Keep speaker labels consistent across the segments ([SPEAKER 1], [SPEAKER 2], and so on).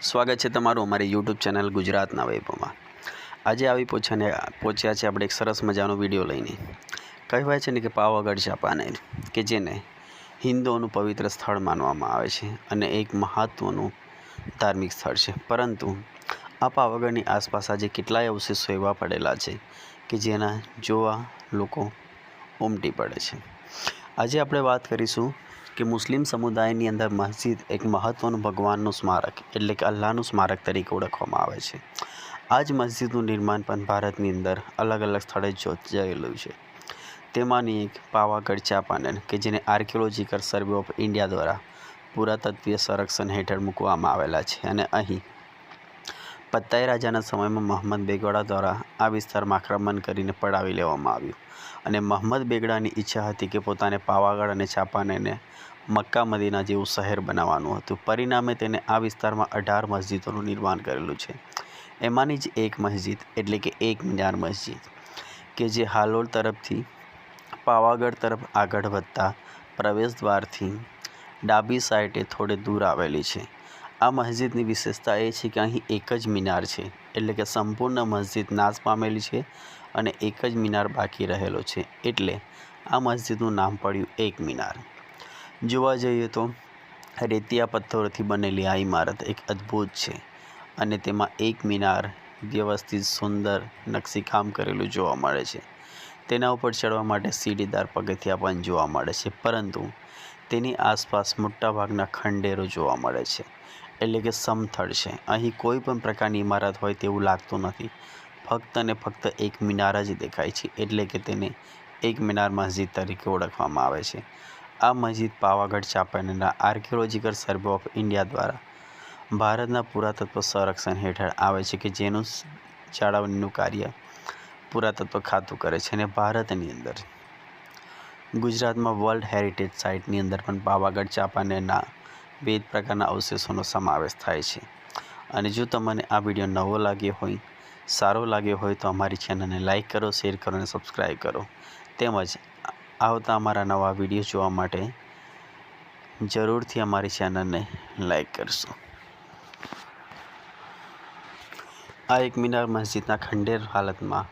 [SPEAKER 1] સ્વાગત છે તમારું અમારી યુટ્યુબ ચેનલ ગુજરાતના વૈભવમાં. આજે આવી પહોંચ્યાને પહોંચ્યા છે આપણે એક સરસ મજાનો વીડિયો લઈને. કહેવાય છે ને કે પાવાગઢ જાપાનેર કે જેને હિન્દુઓનું પવિત્ર સ્થળ માનવામાં આવે છે અને એક મહત્ત્વનું ધાર્મિક સ્થળ છે. પરંતુ આ પાવાગઢની આસપાસ આજે કેટલાય અવશેષો એવા પડેલા છે કે જેના જોવા લોકો ઉમટી પડે છે. આજે આપણે વાત કરીશું કે મુસ્લિમ સમુદાયની અંદર મસ્જિદ એક મહત્ત્વનું ભગવાનનું સ્મારક, એટલે કે અલ્લાહનું સ્મારક તરીકે ઓળખવામાં આવે છે. આ જ મસ્જિદનું નિર્માણ પણ ભારતની અંદર અલગ અલગ સ્થળે જોયેલું છે. તેમાંની એક પાવાગઢ ચાંપાનેર, કે જેને આર્કિયોલોજીકલ સર્વે ઓફ ઇન્ડિયા દ્વારા પુરાતત્વીય સંરક્ષણ હેઠળ મૂકવામાં આવેલા છે. અને અહીં પત્તાઈ રાજાના સમયમાં મોહમ્મદ બેગોડા દ્વારા આ વિસ્તારમાં આક્રમણ કરીને પડાવી લેવામાં આવ્યું. અને મોહમ્મદ બેગડાની ઈચ્છા હતી કે પોતાને પાવાગઢ અને ચાંપાનેરને મક્કા મદીના જેવું શહેર બનાવવાનું હતું. પરિણામે તેને આ વિસ્તારમાં અઢાર મસ્જિદોનું નિર્માણ કરેલું છે. એમાંની જ એક મસ્જિદ એટલે કે એક મિનાર મસ્જિદ કે જે હાલોલ તરફથી પાવાગઢ તરફ આગળ વધતા પ્રવેશ દ્વારથી ડાબી સાઈડે થોડે દૂર આવેલી છે. આ મસ્જિદની વિશેષતા એ છે કે અહીં એક જ મિનાર છે, એટલે કે સંપૂર્ણ મસ્જિદ નાશ પામેલી છે અને એક જ મિનાર બાકી રહેલો છે, એટલે આ મસ્જિદનું નામ પડ્યું એક મિનાર. જોવા જઈએ તો રેતિયા પથ્થરોથી બનેલી આ ઇમારત એક અદ્ભુત છે અને તેમાં એક મિનાર વ્યવસ્થિત, સુંદર નકશીકામ કરેલું જોવા મળે છે. તેના ઉપર ચડવા માટે સીડીદાર પગથિયા પણ જોવા મળે છે, પરંતુ તેની આસપાસ મોટાભાગના ખંડેરો જોવા મળે છે. એટલે કે સમથળ છે. અહીં કોઈ પણ પ્રકારની ઇમારત હોય તેવું લાગતું નથી. ફક્ત અને ફક્ત એક મિનાર જ દેખાય છે. એટલે કે તેને એક મિનાર મસ્જિદ તરીકે ઓળખવામાં આવે છે. આ મસ્જિદ પાવાગઢ ચાંપાનેરના આર્કિયોલોજીકલ સર્વે ઓફ ઇન્ડિયા દ્વારા ભારતના પુરાતત્વ સંરક્ષણ હેઠળ આવે છે કે જેનું જાળવણીનું કાર્ય પુરાતત્વ ખાતું કરે છે અને ભારતની અંદર. ગુજરાતમાં વર્લ્ડ હેરિટેજ સાઇટની અંદર પણ પાવાગઢ ચાંપાનેરના વિવિધ પ્રકારના અવશેષોનો સમાવેશ થાય છે. અને જો તમને આ વીડિયો નવો લાગ્યો હોય, સારો લાગ્યો હોય તો અમારી ચેનલને લાઇક કરો, શેર કરો અને સબસ્ક્રાઈબ કરો. તેમજ આવતા અમારા નવા વીડિયો જોવા માટે જરૂરથી અમારી ચેનલને લાઈક કરશો. આ એક મિનાર મસ્જિદના ખંડેર હાલતમાં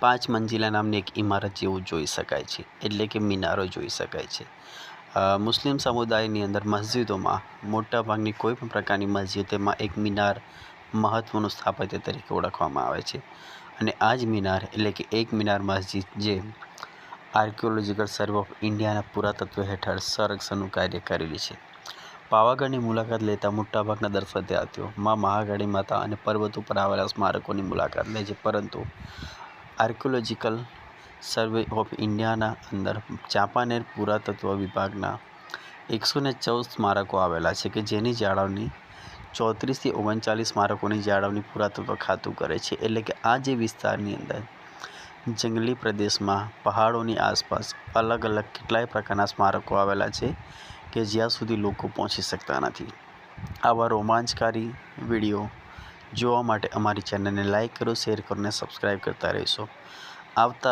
[SPEAKER 1] પાંચ મંજિલા નામની એક ઇમારત જેવું જોઈ શકાય છે. એટલે કે મિનારો જોઈ શકાય છે. મુસ્લિમ સમુદાયની અંદર મસ્જિદોમાં મોટાભાગની કોઈ પણ પ્રકારની મસ્જિદ તેમાં એક મિનાર મહત્ત્વનું સ્થાપત્ય તરીકે ઓળખવામાં આવે છે. અને આ જ મિનાર એટલે કે એક મિનાર મસ્જિદ જે આર્કિયોલોજીકલ સર્વે ઓફ ઇન્ડિયાના પુરાતત્વ હેઠળ સંરક્ષણનું કાર્ય કરેલી છે. પાવાગઢની મુલાકાત લેતા મોટાભાગના દર્શનાર્થીઓ મા મહાકાળી માતા અને પર્વત ઉપર આવેલા સ્મારકોની મુલાકાત લે છે. પરંતુ આર્કિયોલોજીકલ સર્વે ઓફ ઇન્ડિયાના અંદર ચાંપાનેર પુરાતત્વ વિભાગના એકસો ને ચૌદ સ્મારકો આવેલા છે કે જેની જાળવણી ચોત્રીસથી ઓગણચાલીસ સ્મારકોની જાળવણી પુરાતત્વ ખાતું કરે છે. એટલે કે આ જે વિસ્તારની અંદર જંગલી પ્રદેશમાં પહાડોની આસપાસ અલગ અલગ કેટલાય પ્રકારના સ્મારકો આવેલા છે કે જ્યાં સુધી લોકો પહોંચી શકતા નથી. આવા રોમાંચકારી વીડિયો જોવા માટે અમારી ચેનલને લાઇક કરો, શેર કરો અને સબસ્ક્રાઈબ કરતા રહેશો. આવતા